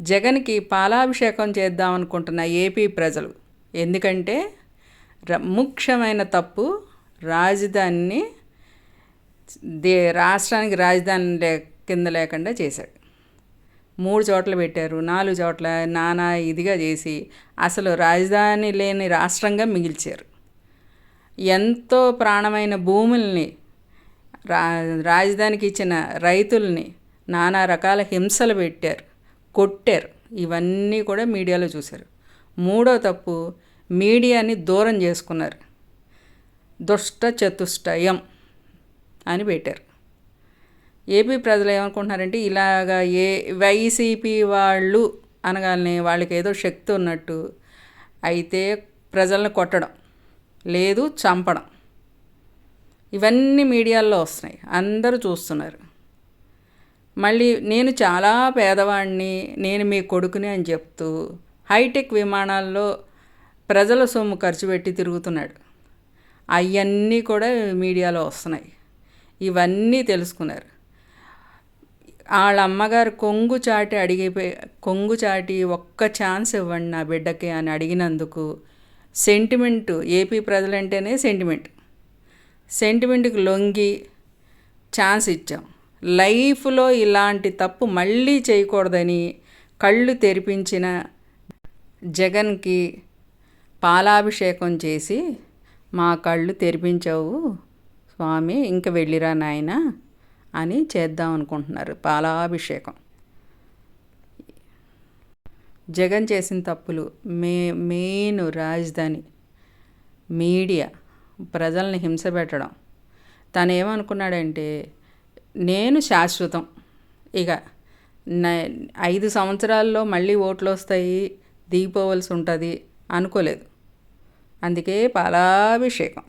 జగన్కి పాలాభిషేకం చేద్దాం అనుకుంటున్న ఏపీ ప్రజలు. ఎందుకంటే ముఖ్యమైన తప్పు రాజధానిని దే రాష్ట్రానికి రాజధాని లే కింద లేకుండా చేశాడు. మూడు చోట్ల పెట్టారు నాలుగు చోట్ల నానా ఇదిగా చేసి అసలు రాజధాని లేని రాష్ట్రంగా మిగిల్చారు. ఎంతో ప్రాణమైన భూముల్ని రా రాజధానికి ఇచ్చిన రైతుల్ని నానా రకాల హింసలు పెట్టారు. కొట్టారు. ఇవన్నీ కూడా మీడియాలో చూశారు. మూడో తప్పు మీడియాని దూరం చేసుకున్నారు. దుష్ట చతుష్టయం అని పెట్టారు. ఏపీ ప్రజలు ఏమనుకుంటున్నారంటే ఇలాగా ఏ వైసీపీ వాళ్ళు అనగానే వాళ్ళకి ఏదో శక్తి ఉన్నట్టు అయితే ప్రజలను కొట్టడం లేదు చంపడం. ఇవన్నీ మీడియాల్లో వస్తున్నాయి. అందరూ చూస్తున్నారు. మళ్ళీ నేను చాలా పేదవాడిని నేను మీ కొడుకుని అని చెప్తూ హైటెక్ విమానాల్లో ప్రజల సొమ్ము ఖర్చు పెట్టి తిరుగుతున్నాడు. అవన్నీ కూడా మీడియాలో వస్తున్నాయి. ఇవన్నీ తెలుసుకున్నారు. వాళ్ళ అమ్మగారు కొంగు చాటి అడిగిపోయి కొంగు చాటి ఒక్క ఛాన్స్ ఇవ్వండి నా బిడ్డకి అని అడిగినందుకు సెంటిమెంటు ఏపీ ప్రజలంటేనే సెంటిమెంట్. సెంటిమెంట్కి లొంగి ఛాన్స్ ఇచ్చాం. లైఫ్లో ఇలాంటి తప్పు మళ్ళీ చేయకూడదని కళ్ళు తెరిపించిన జగన్కి పాలాభిషేకం చేసి మా కళ్ళు తెరిపించావు స్వామి ఇంక వెళ్ళిరా నాయన అని చేద్దాం అనుకుంటున్నారు పాలాభిషేకం. జగన్ చేసిన తప్పులు మే మెయిన్ రాజధాని మీడియా ప్రజల్ని హింస పెట్టడం. తను ఏమనుకున్నాడంటే నేను శాశ్వతం. ఇక ఐదు సంవత్సరాల్లో మళ్ళీ ఓట్లు వస్తాయి దిగిపోవలసి ఉంటుంది అనుకోలేదు. అందుకే పాలాభిషేకం.